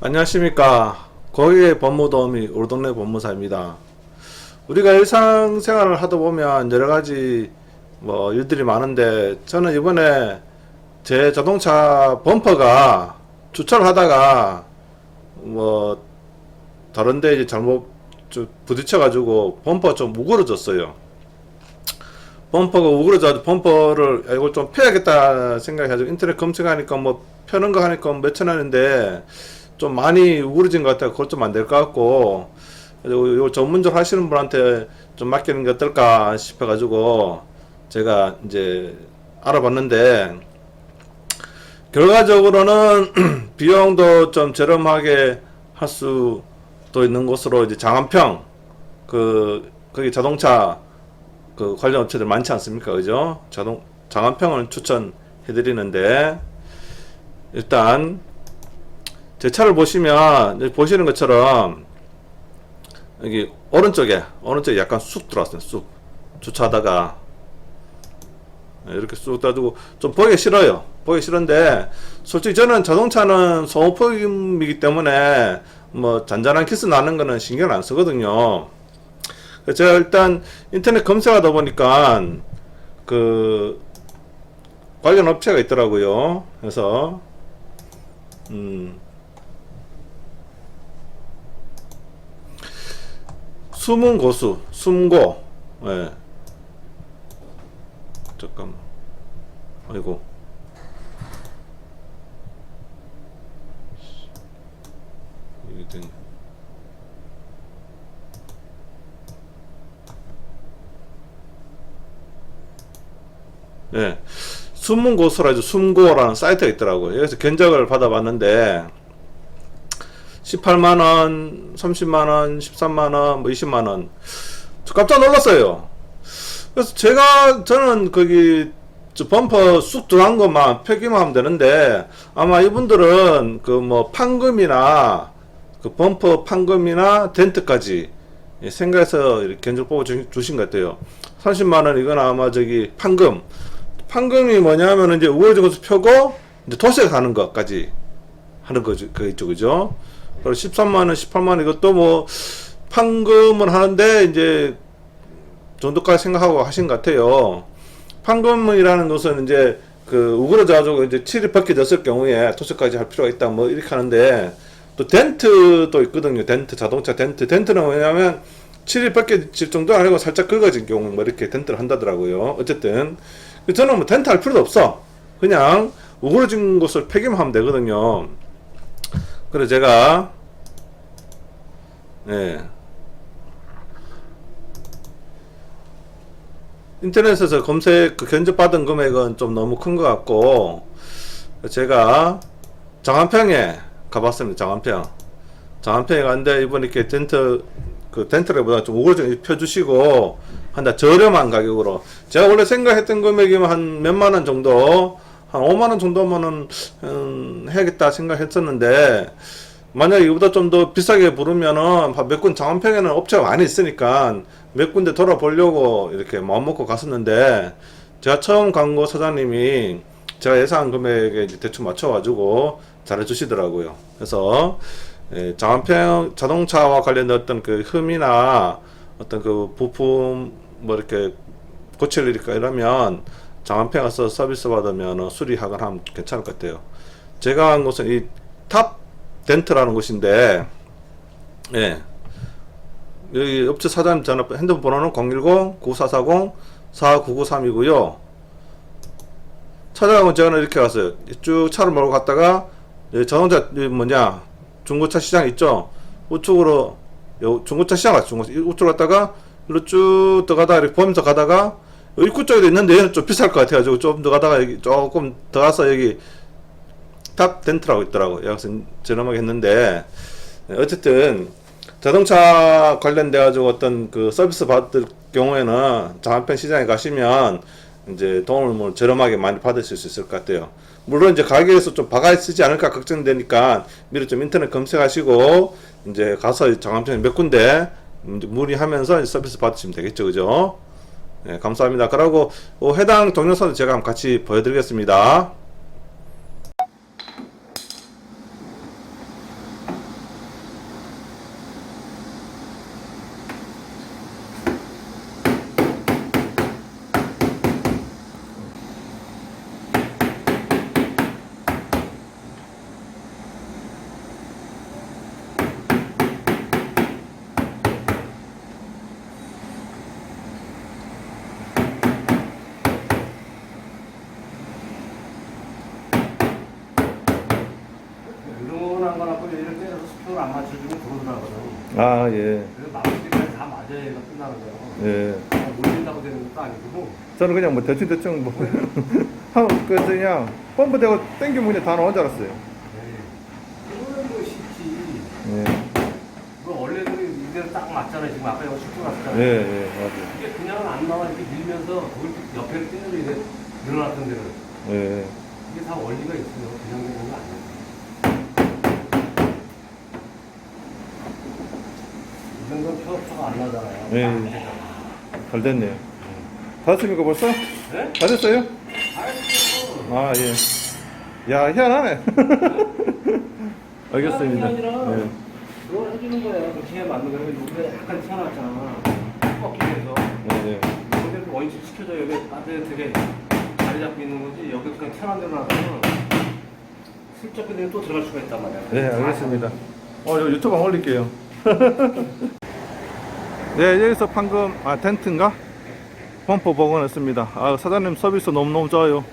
안녕하십니까. 거기의 법무도우미 우리 동네 법무사입니다. 우리가 일상생활을 하다 보면 여러 가지 뭐 일들이 많은데 저는 이번에 제 자동차 범퍼가 주차를 하다가 뭐 다른데 이제 잘못 좀 부딪혀가지고 범퍼가 좀 우그러졌어요. 범퍼가 우그러져 범퍼를 아, 이걸 좀 펴야겠다 생각해가지고 인터넷 검색하니까 뭐 펴는 거 하니까 몇천 원인데 좀 많이 우그러진 것 같아요. 그것 좀 안 될 것 같고 이거 전문적으로 하시는 분한테 좀 맡기는 게 어떨까 싶어가지고 제가 이제 알아봤는데 결과적으로는 비용도 좀 저렴하게 할 수도 있는 곳으로 이제 장안평 그 거기 자동차 그 관련 업체들 많지 않습니까? 그죠? 자동 장안평을 추천해 드리는데 일단 제 차를 보시면 보시는 것처럼 여기 오른쪽에 오른쪽에 약간 쑥 들어왔어요. 쑥 주차하다가 이렇게 쑥 따두고 좀 보기 싫어요. 보기 싫은데 솔직히 저는 자동차는 소모품이기 때문에 뭐 잔잔한 키스 나는 거는 신경 안 쓰거든요. 제가 일단 인터넷 검색하다 보니까 그 관련 업체가 있더라고요. 그래서 음 숨은 고수, 숨고, 예. 잠깐만. 아이고. 이게 된. 예. 숨은 고수라 죠 숨고라는 사이트가 있더라고요. 여기서 견적을 받아봤는데, 18만원, 30만원, 13만원, 뭐 20만원. 저 깜짝 놀랐어요. 그래서 제가, 저는 거기, 저 범퍼 쑥 들어간 것만 폐기만 하면 되는데, 아마 이분들은 그 뭐 판금이나, 그 범퍼 판금이나 덴트까지 예, 생각해서 이렇게 견적 뽑아 주- 주신 것 같아요. 30만원 이건 아마 저기 판금. 판금이 뭐냐면 이제 우회전 것을 펴고, 이제 도색 하는 것까지 하는 거죠. 그. 그죠? 그리고 13만원, 18만원 이것도 뭐 판금을 하는데 이제 정도까지 생각하고 하신 것 같아요. 판금이라는 것은 이제 그 우그러져가지고 이제 칠이 벗겨졌을 경우에 토색까지 할 필요가 있다 뭐 이렇게 하는데 또 덴트도 있거든요. 덴트 자동차 덴트 덴트는 뭐냐면 칠이 벗겨질 정도 아니고 살짝 긁어진 경우 뭐 이렇게 덴트를 한다더라고요. 어쨌든 저는 뭐 덴트 할 필요도 없어. 그냥 우그러진 곳을 폐기하면 되거든요. 그래서 제가 예. 인터넷에서 검색 그 견적 받은 금액은 좀 너무 큰 것 같고 제가 장안평에 가봤습니다. 장안평. 장안평에 갔는데 이번에 이렇게 텐트 그 텐트보다 좀 우그러져 펴주시고 한다 저렴한 가격으로 제가 원래 생각했던 금액이면 한 몇만 원 정도 한 5만 원 정도면은 음, 해야겠다 생각했었는데 만약 이보다 좀 더 비싸게 부르면은 몇 군 장안평에는 업체가 많이 있으니까 몇 군데 돌아보려고 이렇게 마음 먹고 갔었는데 제가 처음 간 거 사장님이 제가 예상한 금액에 대충 맞춰가지고 잘해주시더라고요. 그래서 예, 장안평 자동차와 관련된 어떤 그 흠이나 어떤 그 부품 뭐 이렇게 고칠 일이니까 이러면 장안평 가서 서비스 받으면 수리하거나 하면 괜찮을 것 같아요. 제가 한 곳은 이 탑 덴트라는 곳인데, 예. 여기 업체 사장님 전화, 핸드폰 번호는 010-9440-4993이고요. 찾아가면 제가 이렇게 갔어요. 쭉 차를 몰고 갔다가, 여기 자동차, 뭐냐, 중고차 시장 있죠? 우측으로, 요 중고차 시장 갔죠. 중고차. 우측으로 갔다가, 일로 쭉 들어가다가 이렇게 보면서 가다가, 입구 쪽에도 있는데 얘는 좀 비쌀 것 같아가지고 좀더 가다가 여기 조금 더 가서 여기 탑 덴트라고 있더라고요. 여기서 저렴하게 했는데 네, 어쨌든 자동차 관련돼 가지고 어떤 그 서비스 받을 경우에는 장안편 시장에 가시면 이제 도움을 뭐 저렴하게 많이 받으실 수 있을 것 같아요. 물론 이제 가격에서 좀 바가지 쓰지 않을까 걱정되니까 미리 좀 인터넷 검색하시고 이제 가서 장안편 몇 군데 문의하면서 서비스 받으시면 되겠죠, 그죠? 네, 감사합니다. 그리고 어, 해당 동영상도 제가 같이 보여드리겠습니다. 얘를 때려서 스프를 안 맞춰주면 들어오더라고요. 아, 예. 그래서 마무리 때까지 다 맞아야 얘가 끝나는 거예요. 예. 그냥 올린다고 되는 것도 아니고. 저는 그냥 뭐 대충대충 뭐, 하고 그 그냥 펌프 대고 땡기면 그냥 다 나온 줄 알았어요. 네. 그거는 뭐 쉽지. 예. 그 원래는 이대로 딱 맞잖아요. 지금 아까 이거 났잖아요. 예, 예, 맞아요. 이게 그냥 안 나와 이렇게 밀면서 그걸 옆에를 때려서 이제 늘어났던 데는 예. 이게 다 원리가 있어요. 그냥 되는 거 아니에요. 표, 표가 안 나잖아요. 네. 안. 잘 됐네요. 다 됐습니까 벌써? 네? 다 됐어요? 알겠어. 아, 예. 야, 희한하네. 알겠습니다. 예. 그걸 해주는 거예요. 그렇게 해야 맞는 거예요. 여기가 약간 튀어나왔잖아. 꺾이게 해서. 예, 예. 근데 원위치 시켜줘. 여기 따뜻하게 자리 잡고 있는 거지. 여기 그냥 튀어나온 대로 놔두면 슬쩍 그냥 또 들어갈 수가 있단 말이야. 네, 알겠습니다. 어, 저 유튜브 한번 올릴게요. 네, 여기서 방금, 아, 텐트인가? 펌프 복원했습니다. 아, 사장님 서비스 너무너무 좋아요.